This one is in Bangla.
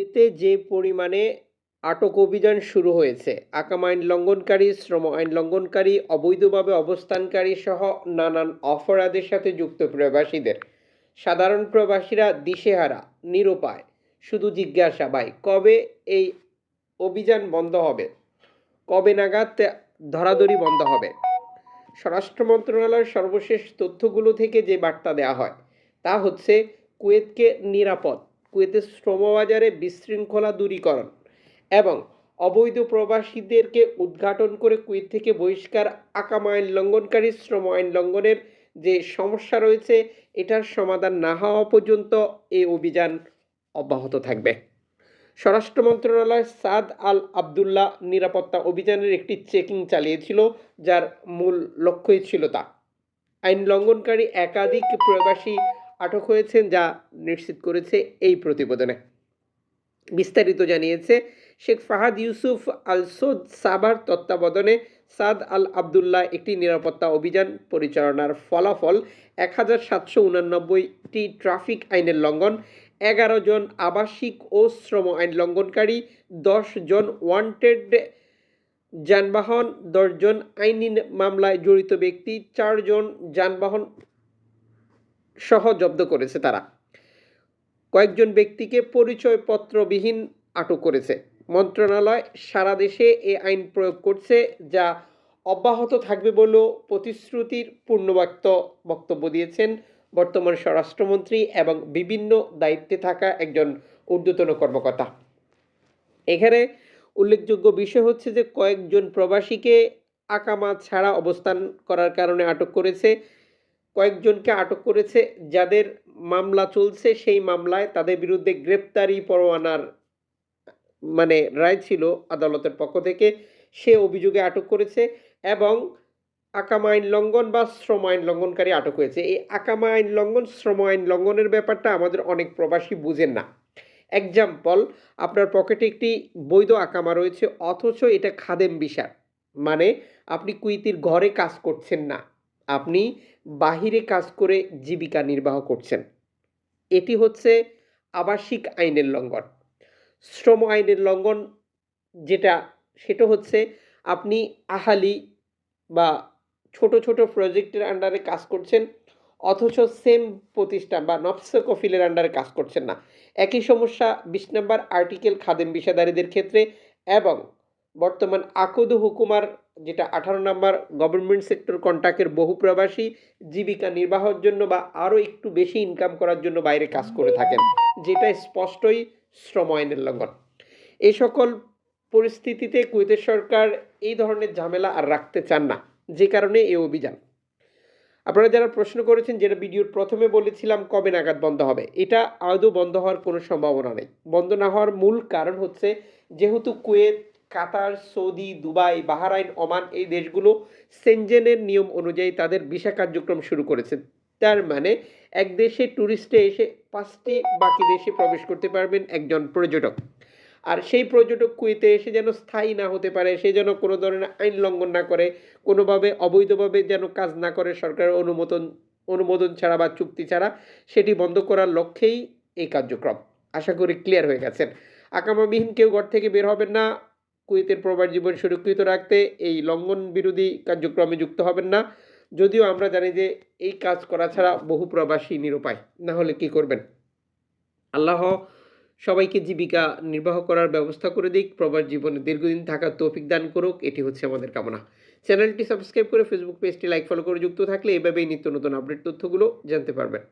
এতে যে পরিমাণে আটক অভিযান শুরু হয়েছে, আকাম আইন লঙ্ঘনকারী, শ্রম আইন লঙ্ঘনকারী, অবৈধভাবে অবস্থানকারী সহ নানান অপরাধের সাথে যুক্ত প্রবাসীদের। সাধারণ প্রবাসীরা দিশেহারা, নিরুপায়, শুধু জিজ্ঞাসা, ভাই, কবে এই অভিযান বন্ধ হবে? কবে নাগাদ ধরাধরি বন্ধ হবে? স্বরাষ্ট্র মন্ত্রণালয়ের সর্বশেষ তথ্যগুলো থেকে যে বার্তা দেওয়া হয়, তা হচ্ছে কুয়েতকে নিরাপদ কুয়েতের শ্রমবাজারে বিশৃঙ্খলা দূরীকরণ এবং অবৈধ প্রবাসীদেরকে উদ্ঘাটন করে কুয়েত থেকে বহিষ্কার আকাম আইন লঙ্ঘনকারী শ্রম আইন লঙ্ঘনের যে সমস্যা রয়েছে, এটার সমাধান না হওয়া পর্যন্ত এই অভিযান অব্যাহত থাকবে। স্বরাষ্ট্র মন্ত্রণালয় সাদ আল আবদুল্লাহ নিরাপত্তা অভিযানের একটি চেকিং চালিয়েছিল, যার মূল লক্ষ্যই ছিল তা। আইন লঙ্ঘনকারী একাধিক প্রবাসী আটক হয়েছেন, যা নিশ্চিত করেছে এই প্রতিবেদনে। বিস্তারিত জানিয়েছে, শেখ ফাহাদ ইউসুফ আল সৌদ সাবার তত্ত্বাবধানে সাদ আল আবদুল্লাহ একটি নিরাপত্তা অভিযান পরিচালনার ফলাফল এক হাজার সাতশো উনানব্বইটি ট্রাফিক আইনের লঙ্ঘন, এগারো জন আবাসিক ও শ্রম আইন লঙ্ঘনকারী, দশ জন ওয়ান্টেড যানবাহন দশজন আইনি মামলায় জড়িত ব্যক্তি চারজন যানবাহন সহ জব্দ করেছে তারা। কয়েকজন ব্যক্তিকে পরিচয়পত্রবিহীন আটক করেছে। মন্ত্রণালয় সারা দেশে এ আইন প্রয়োগ করছে, যা অব্যাহত থাকবে বলেও প্রতিশ্রুতির পূর্ণবাক্ত বক্তব্য দিয়েছেন বর্তমান স্বরাষ্ট্রমন্ত্রী এবং বিভিন্ন দায়িত্বে থাকা একজন ঊর্ধ্বতন কর্মকর্তা। এখানে উল্লেখযোগ্য বিষয় হচ্ছে যে কয়েকজন প্রবাসীকে আকামা ছাড়া অবস্থান করার কারণে আটক করেছে কয়েকজনকে আটক করেছে। যাদের মামলা চলছে, সেই মামলায় তাদের বিরুদ্ধে গ্রেপ্তারি পরোয়ানার মানে রায় ছিল আদালতের পক্ষ থেকে। সে অভিযোগে আটক করেছে এবং আকামা আইন লঙ্ঘন বা শ্রম আইন লঙ্ঘনকারী আটক হয়েছে। এই আকামা আইন লঙ্ঘন, শ্রম আইন লঙ্ঘনের ব্যাপারটা আমাদের অনেক প্রবাসী বুঝেন না। এক্সাম্পল আপনার পকেটে একটি বৈধ আকামা রয়েছে, অথচ এটা খাদেম বিশার মানে আপনি কুইতির ঘরে কাজ করছেন না। আপনি বাহিরে কাজ করে জীবিকা নির্বাহ করছেন। এটি হচ্ছে আবাসিক আইনের লঙ্ঘন। শ্রম আইনের লঙ্ঘন যেটা, সেটা হচ্ছে আপনি আহালি বা ছোট ছোট প্রজেক্টের আন্ডারে কাজ করছেন, অথচ সেম প্রতিষ্ঠান বা নফস কফিলের আন্ডারে কাজ করছেন না। একই সমস্যা বিশ নম্বর আর্টিকেল খাদেম বিষাদারীদের ক্ষেত্রে এবং বর্তমান আকদ হুকুমার যেটা আঠারো নম্বর গভর্নমেন্ট সেক্টর কন্ট্রাক্টের বহু প্রবাসী জীবিকা নির্বাহের জন্য বা আরও একটু বেশি ইনকাম করার জন্য বাইরে কাজ করে থাকেন, যেটা স্পষ্টই শ্রম আইনের লঙ্ঘন। এই সকল পরিস্থিতিতে কুয়েতের সরকার এই ধরনের ঝামেলা আর রাখতে চান না, যে কারণে এই অভিযান। আপনারা যারা প্রশ্ন করেছেন, যেটা ভিডিওর প্রথমে বলেছিলাম, কবে নাগাদ বন্ধ হবে, এটা আদৌ বন্ধ হওয়ার কোনো সম্ভাবনা নেই। বন্ধ না হওয়ার মূল কারণ হচ্ছে, যেহেতু Kuwait Qatar, Saudi, Dubai, Bahrain, Oman এই দেশগুলো সেনজেনের নিয়ম অনুযায়ী তাদের ভিসা কার্যক্রম শুরু করেছে। তার মানে এক দেশে ট্যুরিস্টে এসে পাঁচটি বাকি দেশে প্রবেশ করতে পারবেন একজন পর্যটক। আর সেই পর্যটক কুয়েতে এসে যেন স্থায়ী না হতে পারে, সে যেন কোনো ধরনের আইন লঙ্ঘন না করে, কোনোভাবে, অবৈধভাবে যেন কাজ না করে, সরকারের অনুমোদন অনুমোদন ছাড়া বা চুক্তি ছাড়া, সেটি বন্ধ করার লক্ষ্যেই এই কার্যক্রম। আশা করি ক্লিয়ার হয়ে গেছেন। আকামাবিহীন কেউ ঘর থেকে বের হবেন না। কুয়েতের প্রবাস জীবন সুরক্ষিত রাখতে এই লঙ্ঘন বিরোধী কার্যক্রমে যুক্ত হবেন না। যদিও আমরা জানি যে এই কাজ করা ছাড়া বহু প্রবাসী নিরুপায়। না হলে কি করবেন? আল্লাহ সবাইকে জীবিকা নির্বাহ করার ব্যবস্থা করে দিক। প্রবাস জীবনে দীর্ঘদিন থাকার তৌফিক দান করুক। এটি হচ্ছে আমাদের কামনা। চ্যানেলটি সাবস্ক্রাইব করে ফেসবুক পেজটি লাইক ফলো করে যুক্ত থাকলে এভাবেই নিত্য নতুন আপডেট তথ্যগুলো জানতে পারবেন।